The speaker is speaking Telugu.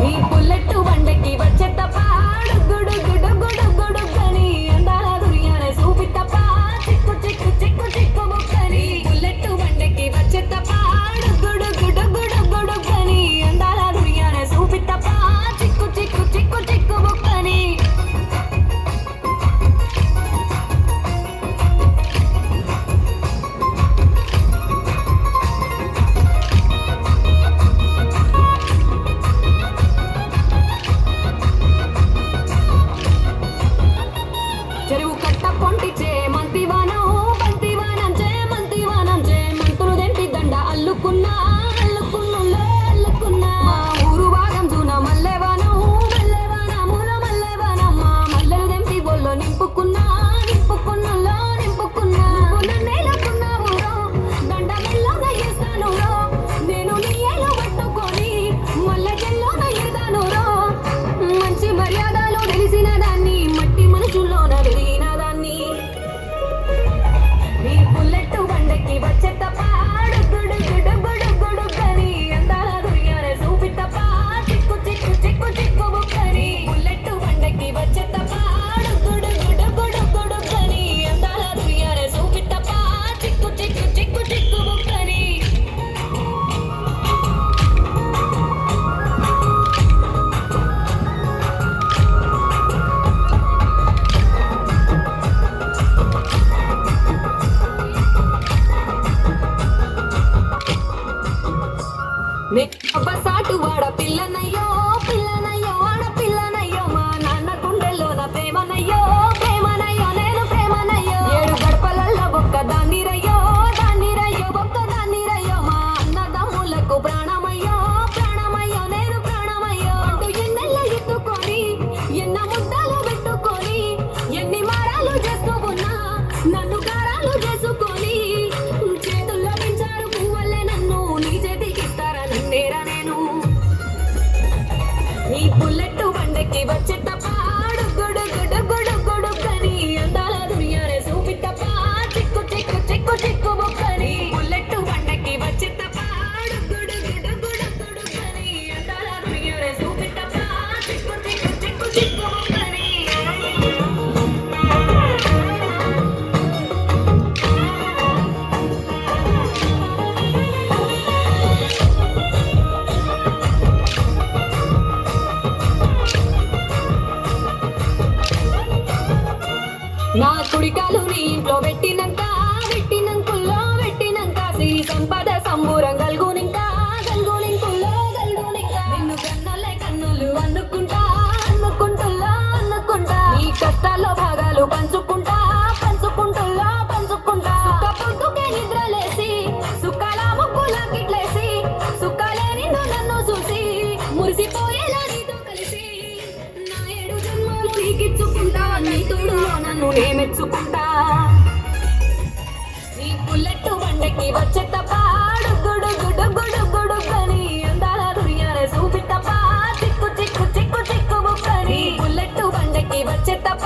Me. Alukuna. నా కుడికాలు నీ ఇంట్లో పెట్టినంక. పెట్టినంకుల్లో పెట్టినంక సిరి సంపద సంబూరం గల్గునింకా గల్గునింకుల్లో గల్గునింకా. నిన్ను కన్నలే కన్నులు అన్నుకుంటా అన్నుకుంటుల్లో అన్నుకుంటా. నీ కష్టాల్లో భాగాలు పంచుకుంటా పంచుకుంటుల్లో పంచుకుంటా. సుఖ పొద్దుకే నిద్రలేసి సుఖాల ముక్కుల కిట్లేసి సుఖాలే నిన్ను నన్ను చూసి మురిసిపోయేలా నీతో కలిసి. నా ఏడు జన్మలు నీకిచ్చుకుంటా నీ తోడులో నన్ను బుల్లెట్ బండకి వచ్చేటప్ప గుడు గుడు గుడు గుడు అని అందాల దుర్యానే చూపిట్టప్ప చిక్కు చిక్కు చిక్కు చిక్కు బుక్కని బుల్లెట్ బండకి వచ్చేటప్ప